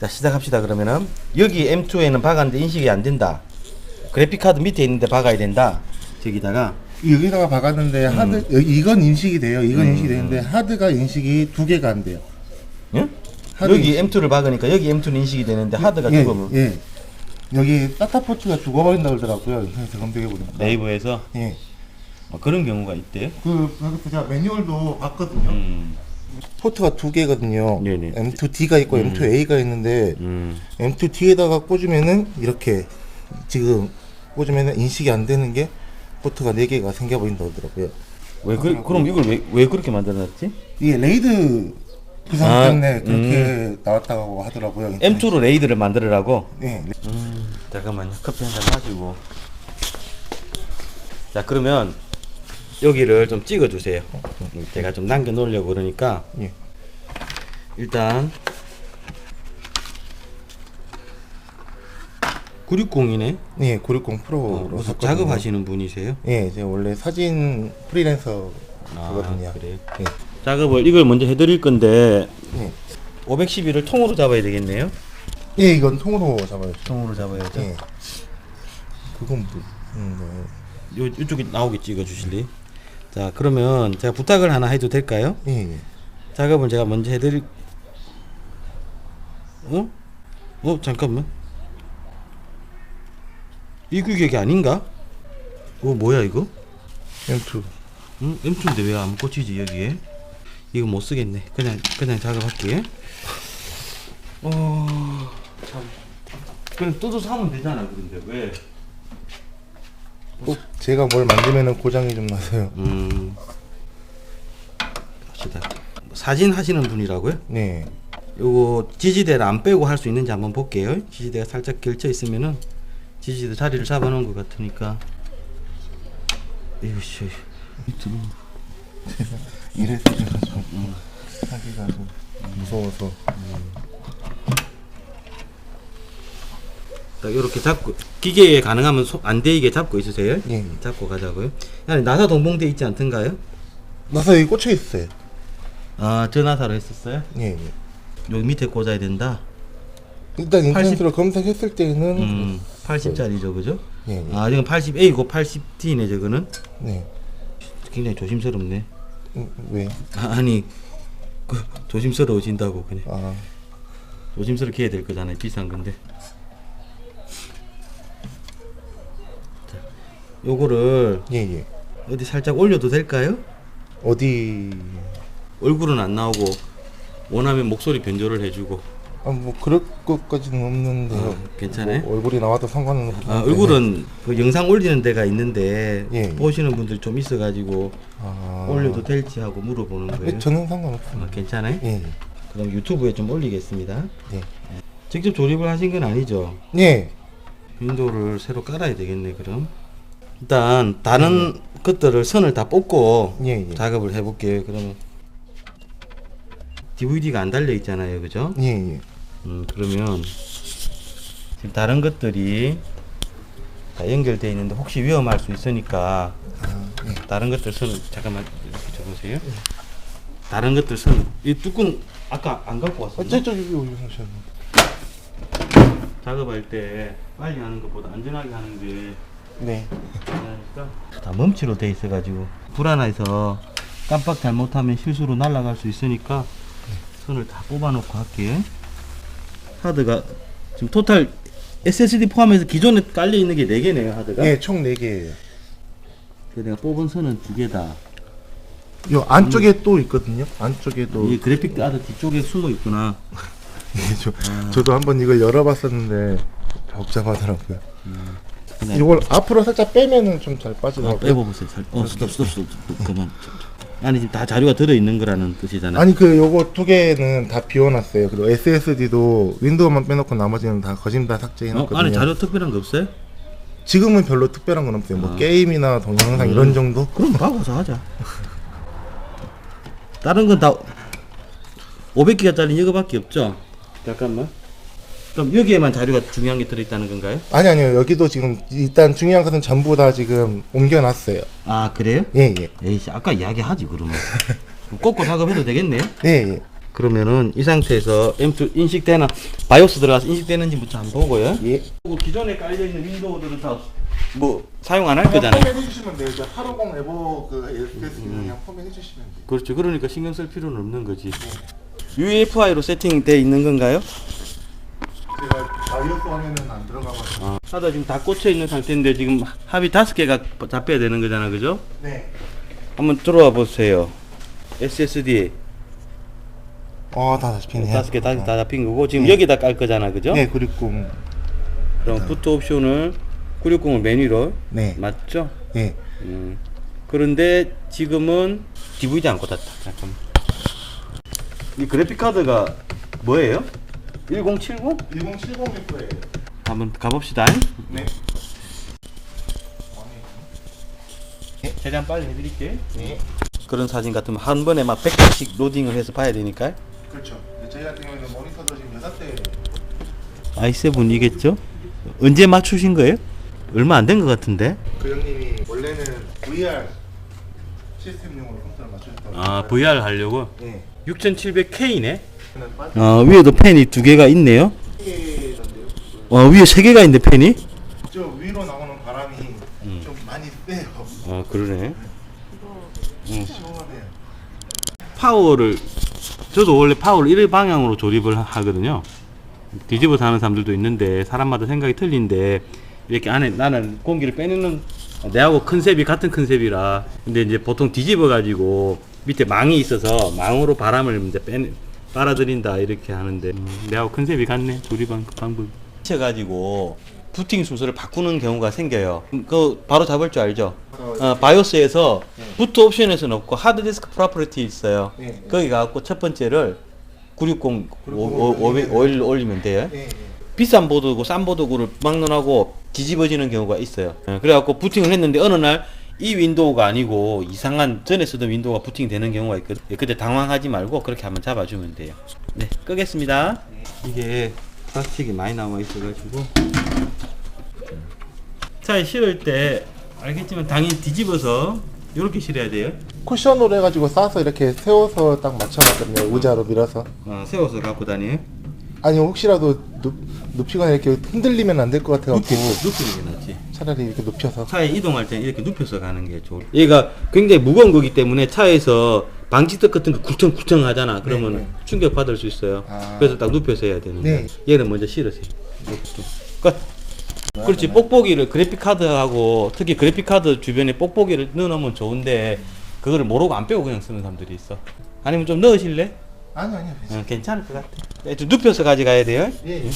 자 시작합시다 그러면은 여기 M2에는 박았는데 인식이 안 된다. 그래픽 카드 밑에 있는데 박아야 된다. 저기다가 여기다가 박았는데 음. 하드 여기 이건 인식이 돼요. 이건 인식이 되는데 하드가 인식이 두 개가 안 돼요. 예? 하드 여기 M2를 박으니까 여기 M2는 인식이 되는데 하드가 예, 죽으면 예. 여기 따타 포츠가 죽어버린다 그러더라고요. 인터넷에 검색해 보니까. 네이버에서 예. 어, 그런 경우가 있대요. 그 그래서 제가 매뉴얼도 봤거든요. 음. 포트가 두 개거든요. 네네. M2D가 있고 M2A가 있는데 음. M2D에다가 꽂으면은 이렇게 지금 꽂으면은 인식이 안 되는 게 포트가 네 개가 생겨버린다 그러더라고요. 왜 그, 그럼 이걸 왜, 왜 그렇게 만들어놨지? 이게 레이드 구성 아, 때문에 그렇게 나왔다고 하더라고요. 인터넷. M2로 레이드를 만들으라고? 네. 음, 잠깐만요. 커피 한 잔 마시고. 자, 그러면 여기를 좀 찍어 주세요. 제가 좀 남겨 놓으려고 그러니까 예. 일단 960이네. 예, 960 프로로 어, 샀거든요. 작업하시는 분이세요? 예, 제가 원래 사진 프리랜서 아, 거든요. 그래요? 예. 작업을 이걸 먼저 해드릴 건데 예. 512를 통으로 잡아야 되겠네요. 예, 이건 통으로 잡아요. 통으로 잡아야죠. 예. 그건 뭐, 음, 요 이쪽에 나오게 찍어 주실래요? 자, 그러면 제가 부탁을 하나 해도 될까요? 네. 예, 예. 작업을 제가 먼저 해드릴 어? 어 잠깐만 이 규격이 아닌가? 어 뭐야 이거? M2. 응? M2인데 왜 안 꽂히지 여기에? 이거 못 쓰겠네 그냥 그냥 작업할게 어... 참 그냥 뜯어서 하면 되잖아 그런데 왜? 꼭 제가 뭘 만들면은 고장이 좀 나서요. 음... 갑시다 사진 하시는 분이라고요? 네. 요거 지지대를 안 빼고 할 수 있는지 한번 볼게요. 지지대가 살짝 결쳐 있으면은 지지대 자리를 잡아놓은 것 같으니까. 이거씨. 이래서 제가 좀 하기가 좀 무서워서. 딱 이렇게 잡고 기계에 가능하면 소, 안 데이게 잡고 있으세요. 예. 잡고 가자고요. 아니 나사 동봉돼 있지 않던가요? 나사 여기 꽂혀 있어요. 아 전화사로 했었어요. 예, 예. 여기 밑에 꽂아야 된다. 일단 인터넷으로 검색했을 때는 음, 80짜리죠, 그죠? 예, 예. 아 이건 80A고 80D네 저거는. 네. 굉장히 조심스럽네. 음, 왜? 아, 아니 그, 조심스러워진다고 그냥. 아, 조심스럽게 해야 될 거잖아요. 비싼 건데. 요거를 예, 예. 어디 살짝 올려도 될까요? 어디 얼굴은 안 나오고 원하면 목소리 변조를 해주고. 아, 뭐 그럴 것까지는 없는데요. 아, 괜찮아요? 뭐 얼굴이 나와도 상관은 없는데. 아, 얼굴은 그 영상 올리는 데가 있는데 예, 예. 보시는 분들이 좀 있어가지고 아, 올려도 될지 하고 물어보는 예, 거예요. 저는 상관없습니다. 아, 괜찮아요? 예, 예. 그럼 유튜브에 좀 올리겠습니다. 예. 직접 조립을 하신 건 아니죠? 예. 윈도우를 새로 깔아야 되겠네 그럼 일단 다른 것들을 선을 다 뽑고 예, 예. 작업을 해볼게요 그러면 DVD가 안 달려 있잖아요 그죠? 예, 예. 음 그러면 지금 다른 것들이 다 연결되어 있는데 혹시 위험할 수 있으니까 아, 예. 다른 것들 선을 잠깐만 이렇게 줘보세요 다른 것들 선이 뚜껑 아까 안 갖고 왔어요? 어째 저기 올려놓으셨네. 작업할 때 빨리 하는 것보다 안전하게 하는 게 네. 다 멈치로 돼 있어가지고 불안해서 깜빡 잘못하면 실수로 날아갈 수 있으니까 손을 다 뽑아놓고 할게. 하드가 지금 토탈 SSD 포함해서 기존에 깔려 있는 게 4개네요 하드가. 예, 총 4개예요. 그 내가 뽑은 선은 2개다. 요 안쪽에 또 있거든요. 안쪽에도 이 그래픽 카드 뒤쪽에 숨어 있구나. 예, 저, 저도 한번 이걸 열어봤었는데 복잡하더라고요. 그 냥 이걸 앞으로 살짝 빼면은 좀잘 어, 빠지더라고요. 빼봐보세요. 살- 어 스톱 스톱 스톱 스톱. 그만. 아니 지금 다 자료가 들어 있는 거라는 뜻이잖아. 아니 그 요거 두 개는 다 비워놨어요. 그리고 SSD도 윈도우만 빼놓고 나머지는 다 거진 다 어, 삭제해놨거든요. 안에 자료 특별한 거 없어요? 지금은 별로 특별한 건 없어요. 뭐 아. 게임이나 동영상 이런 정도? 그럼 바꿔서 하자. 다른 건 다 500기가짜리 이거밖에 없죠? 잠깐만. 그럼 여기에만 자료가 중요한 게 들어있다는 건가요? 아니 아니요. 여기도 지금 일단 중요한 것은 전부 다 지금 옮겨놨어요. 아 그래요? 예 예. 에이씨 아까 이야기하지 그러면. 꽂고 작업해도 되겠네요? 예 예. 그러면은 이 상태에서 M2 인식되나 바이오스 들어가서 인식되는지부터 한번 보고요. 예. 그리고 기존에 깔려 있는 윈도우들은 다 뭐 사용 안 할 거잖아요. 포맷 해주시면 돼요. 저850 에버 그 LPS 그냥 포맷 해주시면 돼요. 그렇죠. 그러니까 신경 쓸 필요는 없는 거지. UEFI로 세팅돼 있는 건가요? 제가 바이오스 화면은 안 들어가가지고. 아, 하다 지금 다 꽂혀 있는 상태인데 지금 합이 다섯 개가 잡혀야 되는 거잖아, 그죠? 네. 한번 들어와 보세요. SSD 어, 다 잡히네요. 다섯 개다다 잡힌 거고 지금 네. 여기다 깔 거잖아, 그죠? 네, 그리고 그럼 부트 옵션을 960을 메뉴로 네. 맞죠? 네. 음. 그런데 지금은 DVD 안 꽂았다. 잠깐만. 이 그래픽 카드가 뭐예요? 1070? 1070F예요. 한번 가봅시다. 네. 최대한 빨리 해드릴게. 네. 그런 사진 같으면 한 번에 막 100개씩 로딩을 해서 봐야 되니까. 그렇죠. 저희 같은 경우에는 모니터도 지금 6대 i7이겠죠? 언제 맞추신 거예요? 얼마 안 된 것 같은데? 그 형님이 원래는 VR 시스템용으로 컴퓨터를 맞추셨다고. 아, VR 하려고? 네. 6700K네? 어, 위에도 펜이 두 개가 있네요. 어, 위에 세 개가 있는데 펜이? 저 위로 나오는 바람이 음. 좀 많이 세요. 아, 그러네. 시원하네요. 파워를 저도 원래 파워를 이런 방향으로 조립을 하- 하거든요. 뒤집어서 하는 사람들도 있는데 사람마다 생각이 틀린데 이렇게 안에 나는 공기를 빼내는 내하고 컨셉이 같은 컨셉이라 근데 이제 보통 뒤집어 가지고 밑에 망이 있어서 망으로 바람을 이제 빼 빨아들인다 이렇게 하는데 음, 내하고 컨셉이 같네 조립한 그 방법. 가지고 부팅 순서를 바꾸는 경우가 생겨요. 그 바로 잡을 줄 알죠? 어, 바이오스에서 부트 옵션에서는 없고 하드디스크 프로퍼티 있어요. 네. 거기 가갖고 첫 번째를 960 500 올리면 돼요. 네. 네. 비싼 보드고 싼 보드고를 막론하고 뒤집어지는 경우가 있어요. 예, 그래갖고 부팅을 했는데 어느 날 이 윈도우가 아니고 이상한 전에 쓰던 윈도우가 부팅이 되는 경우가 있거든. 요 그때 당황하지 말고 그렇게 한번 잡아주면 돼요. 네, 끄겠습니다. 이게 플라스틱이 많이 남아 있어가지고 차에 실을 때 알겠지만 당연히 뒤집어서 이렇게 실어야 돼요. 쿠션으로 해가지고 싸서 이렇게 세워서 딱 맞춰놨거든요. 의자로 밀어서. 어, 세워서 갖고 다녀요. 아니 혹시라도 눕, 눕히거나 이렇게 흔들리면 안 될 것 같아갖고 눕히는 게 낫지. 차라리 이렇게 눕혀서. 차에 이동할 때는 이렇게 눕혀서 가는 게 좋을. 얘가 굉장히 무거운 거기 때문에 차에서 방지턱 같은 거 굴청굴청 하잖아. 그러면 네, 네. 충격 받을 수 있어요. 아. 그래서 딱 눕혀서 해야 되는데 네. 얘는 먼저 실으세요. 끝. 그렇지 뽁뽁이를 그래픽 카드하고 특히 그래픽 카드 주변에 뽁뽁이를 넣어놓으면 좋은데 그거를 모르고 안 빼고 그냥 쓰는 사람들이 있어. 아니면 좀 넣으실래? 아니 아니요. 어, 괜찮을 것 같아. 좀 눕혀서 가져가야 돼요. 예. 예.